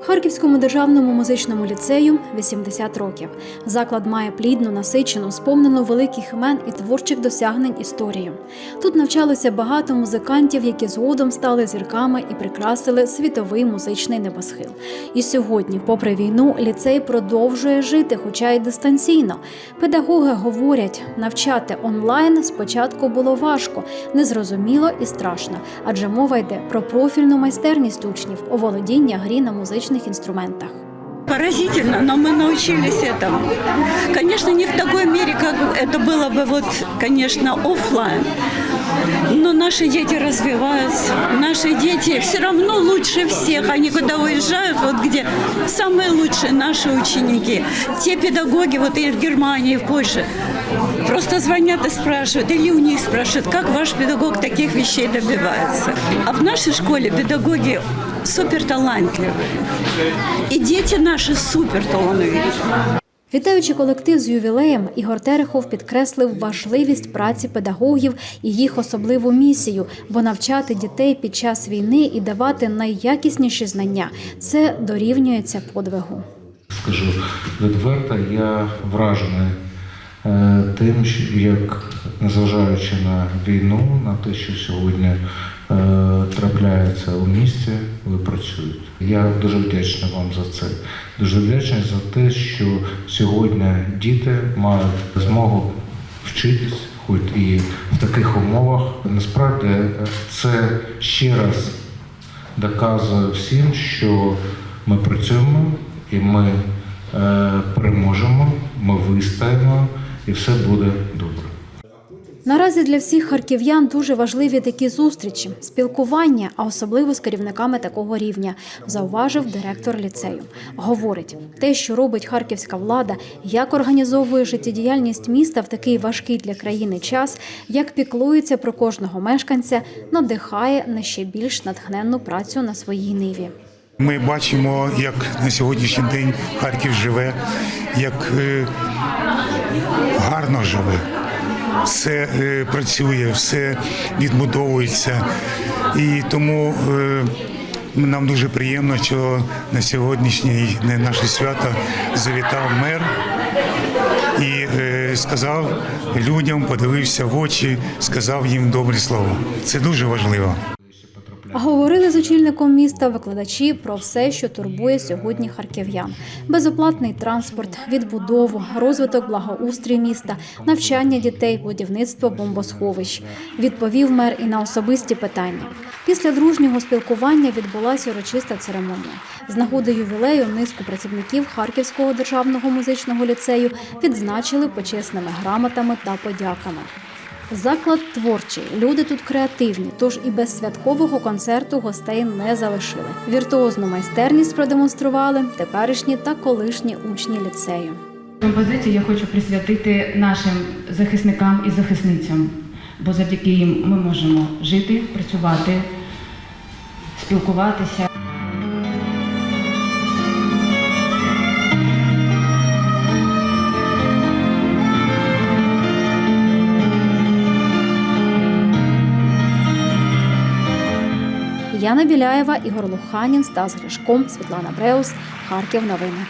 Харківському державному музичному ліцею 80 років. Заклад має плідну, насичену, сповнену великих імен і творчих досягнень історію. Тут навчалося багато музикантів, які згодом стали зірками і прикрасили світовий музичний небосхил. І сьогодні, попри війну, ліцей продовжує жити, хоча й дистанційно. Педагоги говорять, навчати онлайн спочатку було важко, незрозуміло і страшно, адже мова йде про профільну майстерність учнів, оволодіння грі на музичних інструментах. Поразительно, но мы научились этому. Конечно, не в такой мере, как это было бы, вот, конечно, оффлайн. Но наши дети развиваются. Наши дети все равно лучше всех. Они куда уезжают, вот где самые лучшие наши ученики. Те педагоги, вот и в Германии, и в Польше, просто звонят и спрашивают, или у них спрашивают, как ваш педагог таких вещей добивается. А в нашей школе педагоги супер талантливые. И дети наши супер. Вітаючи колектив з ювілеєм, Ігор Терехов підкреслив важливість праці педагогів і їх особливу місію, бо навчати дітей під час війни і давати найякісніші знання це дорівнюється подвигу. Скажу відверто, я вражений е, тим, як незважаючи на війну, на те, що сьогодні трапляється у місті, ви працюєте. Я дуже вдячний вам за це. Дуже вдячний за те, що сьогодні діти мають змогу вчитись, хоч і в таких умовах. Насправді це ще раз доказує всім, що ми працюємо і ми е, переможемо, ми вистоїмо, і все буде добре. Наразі для всіх харків'ян дуже важливі такі зустрічі, спілкування, а особливо з керівниками такого рівня, зауважив директор ліцею. Говорить, те, що робить харківська влада, як організовує життєдіяльність міста в такий важкий для країни час, як піклується про кожного мешканця, надихає на ще більш натхненну працю на своїй ниві. Ми бачимо, як на сьогоднішній день Харків живе, як е, гарно живе. Все е, працює, все відбудовується. І тому е, нам дуже приємно, що на сьогоднішній день наше свято завітав мер і е, сказав людям, подивився в очі, сказав їм добрі слова. Це дуже важливо. Говорили з очільником міста викладачі про все, що турбує сьогодні харків'ян: безоплатний транспорт, відбудову, розвиток благоустрій міста, навчання дітей, будівництво бомбосховищ. Відповів мер і на особисті питання. Після дружнього спілкування відбулася урочиста церемонія. З нагоди ювілею низку працівників Харківського державного музичного ліцею відзначили почесними грамотами та подяками. Заклад творчий, люди тут креативні, тож і без святкового концерту гостей не залишили. Віртуозну майстерність продемонстрували теперішні та колишні учні ліцею. Композицію я хочу присвятити нашим захисникам і захисницям, бо завдяки їм ми можемо жити, працювати, спілкуватися. Яна Біляєва, Ігор Луханін, Стас Гришком, Світлана Бреус, Харків. Новини.